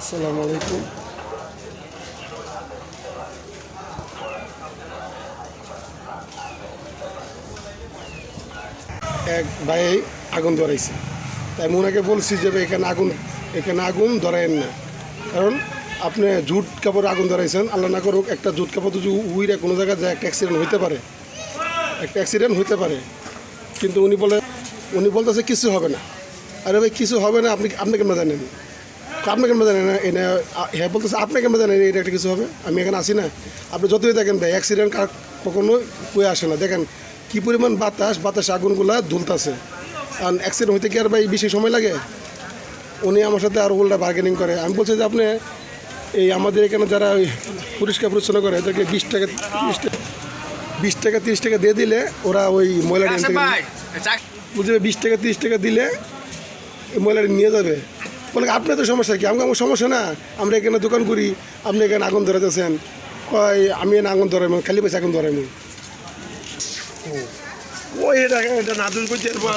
আসসালামু আলাইকুম। এক ভাই আগুন ধরাইছে। তাই আমি ওনাকে বলছি যে এখানে আগুন এখানে আগুন ধরাইন না। কারণ আপনি জুট কাপড় আগুন ধরাইছেন, আল্লাহ না করুক একটা জুট কাপড় যদি উইরে কোনো জায়গায় যায়, একটা অ্যাক্সিডেন্ট হইতে পারে। একটা অ্যাক্সিডেন্ট হইতে পারে। কিন্তু উনি বলে, উনি বলতেছে কিছু হবে না। আরে ভাই, কিছু হবে না, আপনি আপনি কেমন জানেন? তো আপনি কেমন জানেন এনে হ্যাঁ বলতেছে আপনি কেমন জানেন এটা একটা কিছু হবে? আমি এখানে আসি না। আপনি যতই দেখেন ভাই অ্যাক্সিডেন্ট কার কখনো কয়ে আসে না। দেখেন কী পরিমাণ বাতাস বাতাস আগুনগুলা দুলতাছে। আর অ্যাক্সিডেন্ট হইতে কি আর ভাই বেশি সময় লাগে? উনি আমার সাথে আর উল্টা বার্গেনিং করে। আমি বলছি যে আপনি এই আমাদের এখানে যারা ওই পরিষ্কার পরিচ্ছন্ন করে এদেরকে বিশ টাকা বিশ টাকা বিশ টাকা তিরিশ টাকা দিয়ে দিলে ওরা ওই চা- বলছে বিশ টাকা তিরিশ টাকা দিলে ময়লাটি নিয়ে যাবে। বলে আপনার তো সমস্যা কি? আমাকে আমার সমস্যা না? আমরা এখানে দোকান করি আপনি এখানে আগুন ধরাতেছেন কয় আমি এখানে আগুন ধরাই খালি পয়সা আগুন ধরাই ওই এটা এটা নাদুল করছে এরপর